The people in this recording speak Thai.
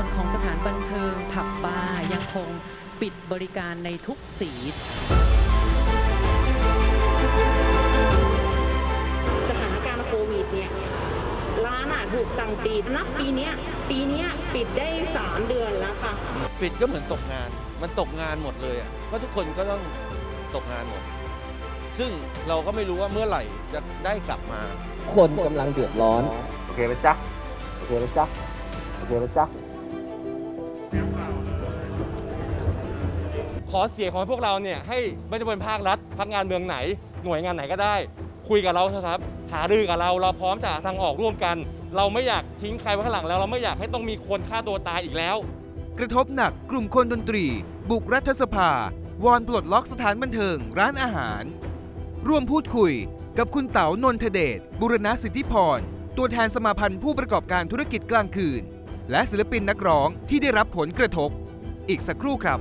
วนของสถานบันเทิงผับบาร์ยังคงปิดบริการในทุกสีสถานการณ์โควิดเนี่ยร้านอะถูกสั่งปิดนับปีนี้ปีนี้ปิดได้ 3 เดือนแล้วค่ะ ปิดก็เหมือนตกงาน มันตกงานหมดเลยอะาะทุกคนก็ต้องตกงานหมด ซึ่งเราก็ไม่รู้ว่าเมื่อไหร่จะได้กลับมา คนกำลังเดือดร้อน โอเคไหมจ๊ะโอเคไหมจ๊ะโอเคไหมจ๊ะ ขอเสียงของพวกเราเนี่ยให้ไม่ว่าจะเป็นภาครัฐภาคงานเมืองไหน หน่วยงานไหนก็ได้ คุยกับเราเถอะครับ หารือกับเราเราพร้อมจะหาทางออกร่วมกัน เราไม่อยากทิ้งใครไว้ข้างหลังแล้วเราไม่อยากให้ต้องมีคนฆ่าตัวตายอีกแล้ว กระทบหนักกลุ่มคนดนตรี บุกรัฐสภาวอนปลดล็อกสถานบันเทิง ร้านอาหาร ร่วมพูดคุยกับคุณเต๋านนทเดชบุรณสิทธิพรตัวแทนสมาพันธ์ผู้ประกอบการธุรกิจกลางคืน และศิลปินนักร้องที่ได้รับผลกระทบ อีกสักครู่ครับ